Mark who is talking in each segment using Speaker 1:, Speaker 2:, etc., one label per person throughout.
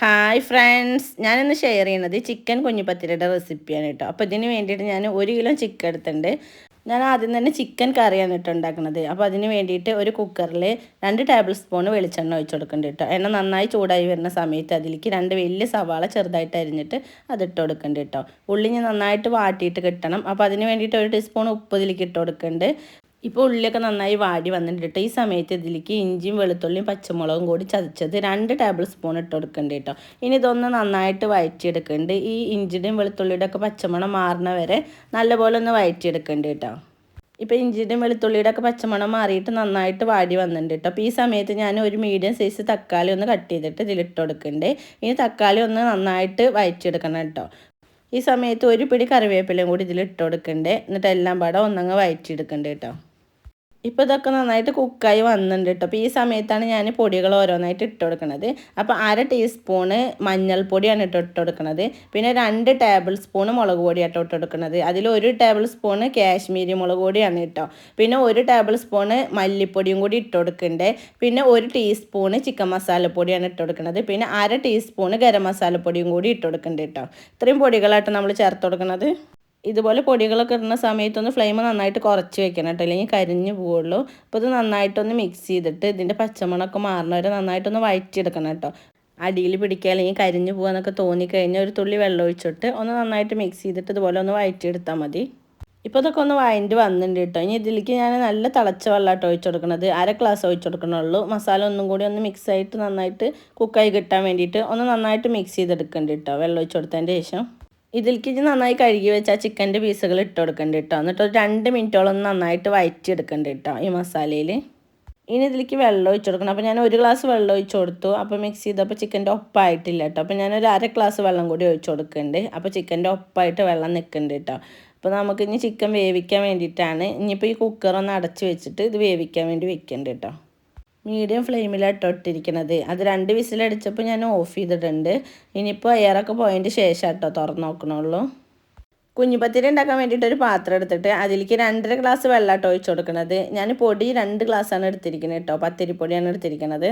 Speaker 1: Hi friends ഞാനിന്ന് share ചെയ്യുന്നത് chicken കുഞ്ഞിപ്പത്തിരിയുടെ റെസിപ്പിയാണ് കേട്ടോ. അപ്പോൾ ഇതിന് വേണ്ടിയിട്ട് ഞാൻ ഒരു കിലോ ചിക്കൻ എടുത്തിട്ടുണ്ട്. ഞാൻ ആദ്യം തന്നെ ചിക്കൻ കറിയാണ് കേട്ടോ ഉണ്ടാക്കുന്നത്. അപ്പോൾ അതിന് വേണ്ടിയിട്ട് ഒരു കുക്കറിൽ രണ്ട് ടേബിൾ സ്പൂൺ വെളിച്ചെണ്ണ ഒഴിച്ച് കൊടുക്കുന്നുണ്ട് കേട്ടോ. എണ്ണ നന്നായി ചൂടായി വരുന്ന സമയത്ത് അതിലേക്ക് രണ്ട് വലിയ സവാള ചെറുതായിട്ട് അരിഞ്ഞിട്ട് അതിട്ട് കൊടുക്കുന്നുണ്ട് കേട്ടോ. ഉള്ളി നന്നായിട്ട് വാട്ടിയിട്ട് കിട്ടണം. അപ്പോൾ അതിന് വേണ്ടിയിട്ട് ഒരു ടീസ്പൂൺ ഉപ്പ് ഇതിലേക്ക് ഇട്ട് കൊടുക്കുന്നുണ്ട്. ഇപ്പോൾ ഉള്ളിയൊക്കെ നന്നായി വാടി വന്നിട്ടുണ്ട്. ഈ സമയത്ത് ഇതിലേക്ക് ഇഞ്ചിയും വെളുത്തുള്ളിയും പച്ചമുളകും കൂടി ചതച്ചത് രണ്ട് ടേബിൾ സ്പൂൺ ഇട്ട് കൊടുക്കുന്നുണ്ട് കേട്ടോ. ഇനി ഇതൊന്ന് നന്നായിട്ട് വഴറ്റിയെടുക്കുന്നുണ്ട് ഈ ഇഞ്ചിയുടെയും വെളുത്തുള്ളിയുടെ ഒക്കെ പച്ചമണം മാറുന്ന വരെ നല്ലപോലെ ഒന്ന് വഴറ്റിയെടുക്കുന്നുണ്ട് കേട്ടോ. ഇപ്പോൾ ഇഞ്ചിയുടെയും വെളുത്തുള്ളിയുടെ ഒക്കെ പച്ചമണം മാറിയിട്ട് നന്നായിട്ട് വാടി വന്നിട്ടുണ്ട് കേട്ടോ. അപ്പോൾ ഈ സമയത്ത് ഞാൻ ഒരു മീഡിയം സൈസ് തക്കാളി ഒന്ന് കട്ട് ചെയ്തിട്ട് ഇതിലിട്ട് കൊടുക്കുന്നുണ്ട് ഇനി തക്കാളി ഒന്ന് നന്നായിട്ട് വഴറ്റിയെടുക്കണം കേട്ടോ. ഈ സമയത്ത് ഒരു പിടി കറിവേപ്പിലയും കൂടി ഇതിലിട്ട് കൊടുക്കണ്ടേ. എന്നിട്ട് എല്ലാം പാടെ ഒന്നങ്ങ് വഴറ്റിയെടുക്കണ്ടേ കേട്ടോ. ഇപ്പോൾ ഇതൊക്കെ നന്നായിട്ട് കുക്കായി വന്നിട്ടുണ്ട് കേട്ടോ അപ്പോൾ ഈ സമയത്താണ് ഞാൻ പൊടികൾ ഓരോന്നായിട്ട് ഇട്ട് കൊടുക്കുന്നത് അപ്പോൾ അര ടീസ്പൂണ് മഞ്ഞൾപ്പൊടിയാണ് ഇട്ട് ഇട്ട് കൊടുക്കുന്നത് പിന്നെ രണ്ട് ടേബിൾ സ്പൂണ് മുളക് പൊടിയാട്ടോ ഇട്ട് കൊടുക്കുന്നത് അതിൽ ഒരു ടേബിൾ സ്പൂണ് കാശ്മീരി മുളക് പൊടിയാണ് കേട്ടോ പിന്നെ ഒരു ടേബിൾ സ്പൂണ് മല്ലിപ്പൊടിയും കൂടി ഇട്ട് കൊടുക്കുന്നുണ്ട് പിന്നെ ഒരു ടീസ്പൂണ് ചിക്കൻ മസാലപ്പൊടിയാണ് ഇട്ട് കൊടുക്കുന്നത് പിന്നെ അര ടീസ്പൂണ് ഗരം മസാലപ്പൊടിയും കൂടി ഇട്ട് കൊടുക്കുന്നുണ്ട് കേട്ടോ ഇത്രയും പൊടികളായിട്ട് നമ്മൾ ചേർത്ത് കൊടുക്കുന്നത് ഇതുപോലെ പൊടികളൊക്കെ ഇടുന്ന സമയത്തൊന്ന് ഫ്ലെയിം നന്നായിട്ട് കുറച്ച് വെക്കണം കേട്ടോ. അല്ലെങ്കിൽ കരിഞ്ഞു പോവുള്ളൂ. അപ്പോൾ ഇത് നന്നായിട്ടൊന്ന് മിക്സ് ചെയ്തിട്ട് ഇതിന്റെ പച്ചമുളകൊക്കെ മാറണവരെ നന്നായിട്ടൊന്ന് വഴറ്റിയെടുക്കണം കേട്ടോ. അടിയിൽ പിടിക്കുക അല്ലെങ്കിൽ കരിഞ്ഞു പോകാന്നൊക്കെ തോന്നിക്കഴിഞ്ഞാൽ ഒരു തുള്ളി വെള്ളം ഒഴിച്ചിട്ട് ഒന്ന് നന്നായിട്ട് മിക്സ് ചെയ്തിട്ട് ഇതുപോലെ ഒന്ന് വഴറ്റിയെടുത്താൽ മതി. ഇപ്പോൾ ഇതൊക്കെ ഒന്ന് വയന്റ് വന്നിട്ടുണ്ട് കേട്ടോ. ഇനി ഇതിലേക്ക് ഞാൻ നല്ല തിളച്ച വെള്ളമായിട്ട് ഒഴിച്ചു കൊടുക്കുന്നത് അര ഗ്ലാസ് ഒഴിച്ചു കൊടുക്കണുള്ളൂ. മസാല ഒന്നും കൂടി ഒന്ന് മിക്സ് ആയിട്ട് നന്നായിട്ട് കുക്കായി കിട്ടാൻ വേണ്ടിയിട്ട് ഒന്ന് നന്നായിട്ട് മിക്സ് ചെയ്തെടുക്കേണ്ടി കേട്ടോ. വെള്ളം ഒഴിച്ചു കൊടുത്തതിന്റെ ശേഷം. ഇതിലേക്ക് ഇത് നന്നായി കഴുകി വെച്ചാൽ ചിക്കന്റെ പീസുകൾ ഇട്ട് കൊടുക്കേണ്ടി കേട്ടോ എന്നിട്ട് ഒരു രണ്ട് മിനിറ്റോളം നന്നായിട്ട് വയറ്റി എടുക്കേണ്ടി കേട്ടോ ഈ മസാലയിൽ. ഇനി ഇതിലേക്ക് വെള്ളം ഒഴിച്ചു കൊടുക്കണം. അപ്പോൾ ഞാൻ ഒരു ഗ്ലാസ് വെള്ളം ഒഴിച്ച് കൊടുത്തു. അപ്പോൾ മിക്സ് ചെയ്തപ്പോൾ ചിക്കന്റെ ഒപ്പായിട്ടില്ല കേട്ടോ അപ്പോൾ ഞാനൊരു അര ഗ്ലാസ് വെള്ളം കൂടി ഒഴിച്ചു കൊടുക്കുന്നുണ്ട് അപ്പോൾ ചിക്കന്റെ ഒപ്പായിട്ട് വെള്ളം നിൽക്കുന്നുണ്ട് കേട്ടോ അപ്പോൾ നമുക്ക് ഇനി ചിക്കൻ വേവിക്കാൻ വേണ്ടിയിട്ടാണ്. ഇനിയിപ്പോൾ ഈ കുക്കറൊന്ന് അടച്ച് വെച്ചിട്ട് ഇത് വേവിക്കാൻ വേണ്ടി വെക്കേണ്ടത് കേട്ടോ മീഡിയം ഫ്ലെയിമിലാണ് ഇട്ടിരിക്കുന്നത് അത് രണ്ട് വിസിലടിച്ചപ്പോൾ ഞാൻ ഓഫ് ചെയ്തിട്ടുണ്ട്. ഇനിയിപ്പോൾ എയറൊക്കെ പോയതിന്റെ ശേഷം കേട്ടോ തുറന്നു നോക്കണുള്ളൂ. കുഞ്ഞിപ്പത്തിരി ഉണ്ടാക്കാൻ വേണ്ടിയിട്ട് ഒരു പാത്രം എടുത്തിട്ട് അതിലേക്ക് രണ്ടര ഗ്ലാസ് വെള്ളമാട്ടോ ഒഴിച്ചു കൊടുക്കുന്നത് ഞാൻ പൊടി രണ്ട് ഗ്ലാസ്സാണ് എടുത്തിരിക്കുന്നത് കേട്ടോ പത്തിരിപ്പൊടിയാണ് എടുത്തിരിക്കുന്നത്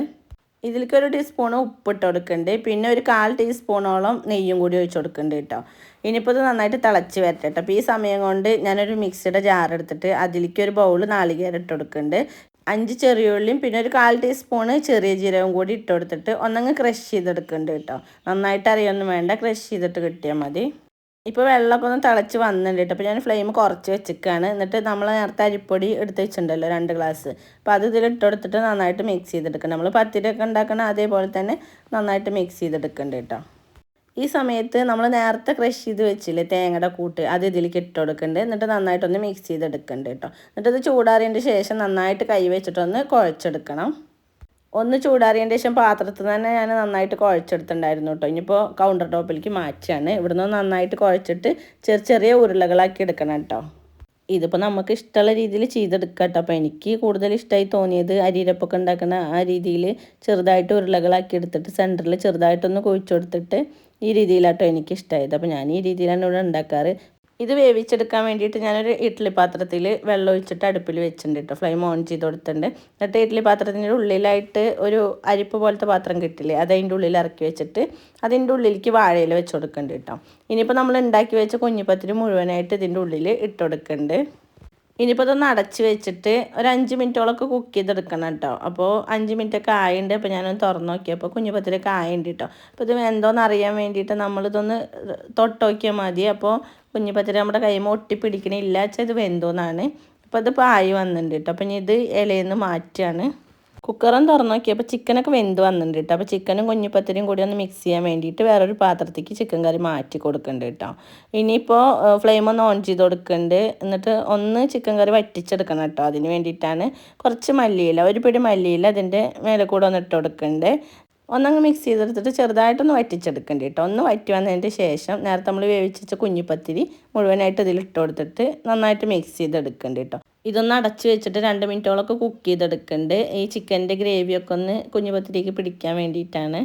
Speaker 1: ഇതിലേക്ക് ഒരു ടീസ്പൂൺ ഉപ്പിട്ട് കൊടുക്കുന്നുണ്ട് പിന്നെ ഒരു കാൽ ടീസ്പൂണോളം നെയ്യും കൂടി ഒഴിച്ചു കൊടുക്കുന്നുണ്ട് കേട്ടോ ഇനിയിപ്പോൾ ഇത് നന്നായിട്ട് തിളച്ച് വരട്ടെ കേട്ടോ അപ്പോൾ ഈ സമയം കൊണ്ട് ഞാനൊരു മിക്സിയുടെ ജാർ എടുത്തിട്ട് അതിലേക്ക് ഒരു ബൗൾ നാളികേരം ഇട്ട് കൊടുക്കുന്നുണ്ട് അഞ്ച് ചെറിയ ഉള്ളിയും പിന്നെ ഒരു കാൽ ടീസ്പൂണ് ചെറിയ ജീരകം കൂടി ഇട്ട് കൊടുത്തിട്ട് ഒന്നങ്ങ് ക്രഷ് ചെയ്തെടുക്കുന്നുണ്ട് കേട്ടോ. നന്നായിട്ട് അറിയൊന്നും വേണ്ട ക്രഷ് ചെയ്തിട്ട് കിട്ടിയാൽ മതി. ഇപ്പോൾ വെള്ളമൊക്കെ ഒന്ന് തിളച്ച് വന്നിട്ടുണ്ട് കേട്ടോ. അപ്പോൾ ഞാൻ ഫ്ലെയിം കുറച്ച് വെച്ചിരിക്കുകയാണ് എന്നിട്ട് നമ്മൾ നേരത്തെ അരിപ്പൊടി എടുത്ത് വെച്ചിട്ടുണ്ടല്ലോ രണ്ട് ഗ്ലാസ് അപ്പോൾ അത് ഇതിൽ ഇട്ട് കൊടുത്തിട്ട് നന്നായിട്ട് മിക്സ് ചെയ്തെടുക്കണം. നമ്മൾ പത്തിരിയൊക്കെ ഉണ്ടാക്കണം അതേപോലെ തന്നെ നന്നായിട്ട് മിക്സ് ചെയ്തെടുക്കുന്നുണ്ട് കേട്ടോ. ഈ സമയത്ത് നമ്മൾ നേരത്തെ ക്രഷ് ചെയ്ത് വെച്ചില്ലേ തേങ്ങയുടെ കൂട്ട് അത് ഇതിലേക്ക് ഇട്ട് കൊടുക്കുന്നുണ്ട് എന്നിട്ട് നന്നായിട്ടൊന്ന് മിക്സ് ചെയ്തെടുക്കുന്നുണ്ട് കേട്ടോ എന്നിട്ട് ചൂടാറിയതിന്റെ ശേഷം നന്നായിട്ട് കൈ വെച്ചിട്ടൊന്ന് കുഴച്ചെടുക്കണം. ഒന്ന് ചൂടാറിയതിന്റെ ശേഷം പാത്രത്തിൽ തന്നെ ഞാൻ നന്നായിട്ട് കുഴച്ചെടുത്തിട്ടുണ്ടായിരുന്നു കേട്ടോ ഇനിയിപ്പോൾ കൗണ്ടർ ടോപ്പിലേക്ക് മാറ്റിയാണ് ഇവിടുന്ന് നന്നായിട്ട് കുഴച്ചിട്ട് ചെറിയ ചെറിയ ഉരുളകളാക്കി എടുക്കണം കേട്ടോ ഇതിപ്പോൾ നമുക്ക് ഇഷ്ടമുള്ള രീതിയിൽ ചെയ്തെടുക്കാം കേട്ടോ. അപ്പോൾ എനിക്ക് കൂടുതൽ ഇഷ്ടമായി തോന്നിയത് അരിയിരപ്പൊക്കെ ഉണ്ടാക്കുന്ന ആ രീതിയിൽ ചെറുതായിട്ട് ഉരുളകളാക്കി എടുത്തിട്ട് സെന്ററിൽ ചെറുതായിട്ടൊന്ന് കുഴിച്ചു കൊടുത്തിട്ട് ഈ രീതിയിലാട്ടോ എനിക്ക് ഇഷ്ടമായത്. അപ്പോൾ ഞാൻ ഈ രീതിയിലാണ് ഇവിടെ ഉണ്ടാക്കാറ്. ഇത് വേവിച്ചെടുക്കാൻ വേണ്ടിയിട്ട് ഞാനൊരു ഇഡ്ഡലി പാത്രത്തിൽ വെള്ളം ഒഴിച്ചിട്ട് അടുപ്പിൽ വെച്ചിട്ടുണ്ട് കേട്ടോ. ഫ്ലെയിം ഓൺ ചെയ്ത് കൊടുത്തിട്ടുണ്ട്. എന്നിട്ട് ഇഡ്ഡലി പാത്രത്തിന്റെ ഉള്ളിലായിട്ട് ഒരു അരിപ്പ് പോലത്തെ പാത്രം കിട്ടില്ലേ അത് അതിന്റെ ഉള്ളിൽ ഇറക്കി വെച്ചിട്ട് അതിന്റെ ഉള്ളിലേക്ക് വാഴയിൽ വെച്ച് കൊടുക്കുന്നുണ്ട് കേട്ടോ. ഇനിയിപ്പോൾ നമ്മൾ ഉണ്ടാക്കി വെച്ച കുഞ്ഞിപ്പത്തിരി മുഴുവനായിട്ട് ഇതിന്റെ ഉള്ളിൽ ഇട്ട് കൊടുക്കുന്നുണ്ട് ഇനിയിപ്പോൾ ഇതൊന്ന് അടച്ച് വെച്ചിട്ട് ഒരു അഞ്ച് മിനിറ്റോളൊക്കെ കുക്ക് ചെയ്തെടുക്കണം കേട്ടോ. അപ്പോൾ അഞ്ച് മിനിറ്റൊക്കെ ആയിണ്ട്. അപ്പോൾ ഞാനൊന്ന് തുറന്ന് നോക്കിയപ്പോൾ കുഞ്ഞുപത്തിലൊക്കെ ആയിണ്ട് കേട്ടോ. അപ്പോൾ ഇത് എന്തോന്ന് അറിയാൻ വേണ്ടിയിട്ട് നമ്മളിതൊന്ന് തൊട്ട് നോക്കിയാൽ മതി. അപ്പോൾ കുഞ്ഞുപത്തിരി നമ്മുടെ കൈമ ഒട്ടി പിടിക്കണില്ല വെച്ചാൽ ഇത് വെന്തോന്നാണ്. അപ്പോൾ ഇതിപ്പോൾ ആയി വന്നിട്ടുണ്ട് കേട്ടോ. അപ്പോൾ ഇനി ഇത് ഇലയിൽ നിന്ന് മാറ്റുകയാണ് കുക്കറും തുറന്ന് നോക്കിയപ്പോൾ ചിക്കനൊക്കെ വെന്ത് വന്നിട്ടുണ്ട് കേട്ടോ അപ്പോൾ ചിക്കനും കുഞ്ഞിപ്പത്തിരിയും കൂടി ഒന്ന് മിക്സ് ചെയ്യാൻ വേണ്ടിയിട്ട് വേറൊരു പാത്രത്തേക്ക് ചിക്കൻ കറി മാറ്റി കൊടുക്കുന്നുണ്ട് കേട്ടോ ഇനിയിപ്പോൾ ഫ്ലെയിം ഒന്ന് ഓൺ ചെയ്ത് കൊടുക്കുന്നുണ്ട് എന്നിട്ട് ഒന്ന് ചിക്കൻ കറി വറ്റിച്ചെടുക്കണം കേട്ടോ അതിന് വേണ്ടിയിട്ടാണ് കുറച്ച് മല്ലിയില ഒരു പിടി മല്ലിയില അതിന്റെ മേലെ കൂടെ ഒന്ന് ഇട്ട് കൊടുക്കുന്നുണ്ട് ഒന്നങ്ങ് മിക്സ് ചെയ്തെടുത്തിട്ട് ചെറുതായിട്ടൊന്ന് വറ്റിച്ചെടുക്കേണ്ടി കേട്ടോ ഒന്ന് വറ്റി വന്നതിന്റെ ശേഷം നേരത്തെ നമ്മൾ വേവിച്ച കുഞ്ഞിപ്പത്തിരി മുഴുവനായിട്ട് ഇതിൽ ഇട്ട് കൊടുത്തിട്ട് നന്നായിട്ട് മിക്സ് ചെയ്തെടുക്കേണ്ടി കേട്ടോ ഇതൊന്ന് അടച്ച് വെച്ചിട്ട് രണ്ട് മിനിറ്റോളൊക്കെ കുക്ക് ചെയ്തെടുക്കുന്നുണ്ട് ഈ ചിക്കന്റെ ഗ്രേവിയൊക്കെ ഒന്ന് കുഞ്ഞുപത്തിരിക്ക് പിടിക്കാൻ വേണ്ടിയിട്ടാണ്.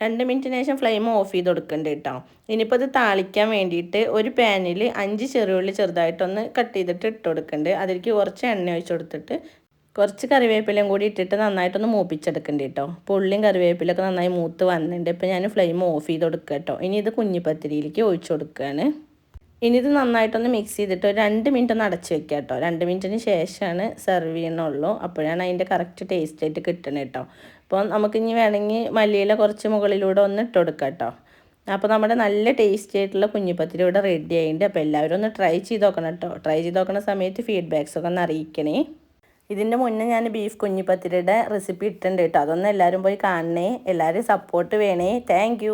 Speaker 1: രണ്ട് മിനിറ്റിന് ശേഷം ഫ്ലെയിം ഓഫ് ചെയ്ത് കൊടുക്കേണ്ടി കേട്ടോ ഇനിയിപ്പോൾ ഇത് താളിക്കാൻ വേണ്ടിയിട്ട് ഒരു പാനിൽ അഞ്ച് ചെറിയുള്ളി ചെറുതായിട്ടൊന്ന് കട്ട് ചെയ്തിട്ട് ഇട്ട് കൊടുക്കേണ്ടത് അതിലേക്ക് കുറച്ച് എണ്ണ ഒഴിച്ച് കൊടുത്തിട്ട് കുറച്ച് കറിവേപ്പിലയും കൂടി ഇട്ടിട്ട് നന്നായിട്ടൊന്ന് മൂപ്പിച്ചെടുക്കണ്ട കേട്ടോ പുള്ളിയും കറിവേപ്പിലൊക്കെ നന്നായി മൂത്ത് വന്നിട്ടുണ്ട് ഇപ്പോൾ ഞാൻ ഫ്ലെയിം ഓഫ് ചെയ്ത് കൊടുക്കുക കേട്ടോ ഇനി ഇത് കുഞ്ഞിപ്പത്തിരിയിലേക്ക് ഒഴിച്ചു കൊടുക്കുകയാണ് ഇനി ഇത് നന്നായിട്ടൊന്ന് മിക്സ് ചെയ്തിട്ട് ഒരു രണ്ട് മിനിറ്റ് ഒന്ന് അടച്ച് വെക്കുക കേട്ടോ രണ്ട് മിനിറ്റിന് ശേഷമാണ് സെർവ് ചെയ്യണുള്ളൂ അപ്പോഴാണ് അതിന്റെ കറക്റ്റ് ടേസ്റ്റ് ആയിട്ട് കിട്ടണത് കേട്ടോ അപ്പോൾ നമുക്ക് ഇനി വേണമെങ്കിൽ മല്ലിയില കുറച്ച് മുകളിലൂടെ ഒന്ന് ഇട്ട് കൊടുക്കാം കേട്ടോ അപ്പോൾ നമ്മുടെ നല്ല ടേസ്റ്റി ആയിട്ടുള്ള കുഞ്ഞിപ്പത്തിരി ഇവിടെ റെഡി ആയിട്ടുണ്ട് അപ്പോൾ എല്ലാവരും ഒന്ന് ട്രൈ ചെയ്ത് നോക്കണം കേട്ടോ ട്രൈ ചെയ്ത് നോക്കുന്ന സമയത്ത് ഫീഡ്ബാക്സ് ഒക്കെ ഒന്ന് അറിയിക്കണേ. ഇതിന്റെ മുന്നേ ഞാൻ ബീഫ് കുഞ്ഞിപ്പത്തിരിയുടെ റെസിപ്പി ഇട്ടിട്ടുണ്ട് കേട്ടോ. അതൊന്നും എല്ലാവരും പോയി കാണണേ. എല്ലാവരും സപ്പോർട്ട് വേണേ. താങ്ക്